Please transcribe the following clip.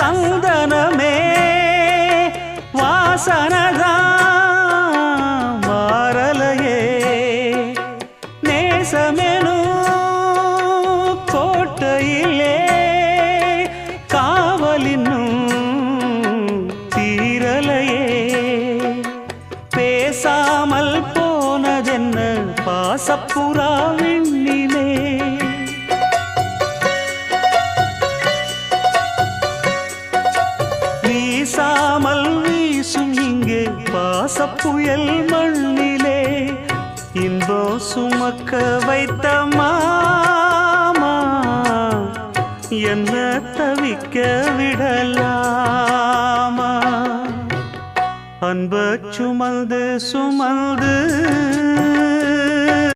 சந்தனமே வாசனதா மாறலையே நேசமெனு கோட்டையிலே காவலினும் தீரலையே. பேசாமல் போனதென்ன பாசப்புறா விண்ணிலே. வீசாமல் வீசும் இங்கே பாசப்புயல் மண்ணிலே. இன்போ சுமக்க வைத்த மாமா என்ன தவிக்க விடலாமா? அன்ப சுமந்து சுமந்து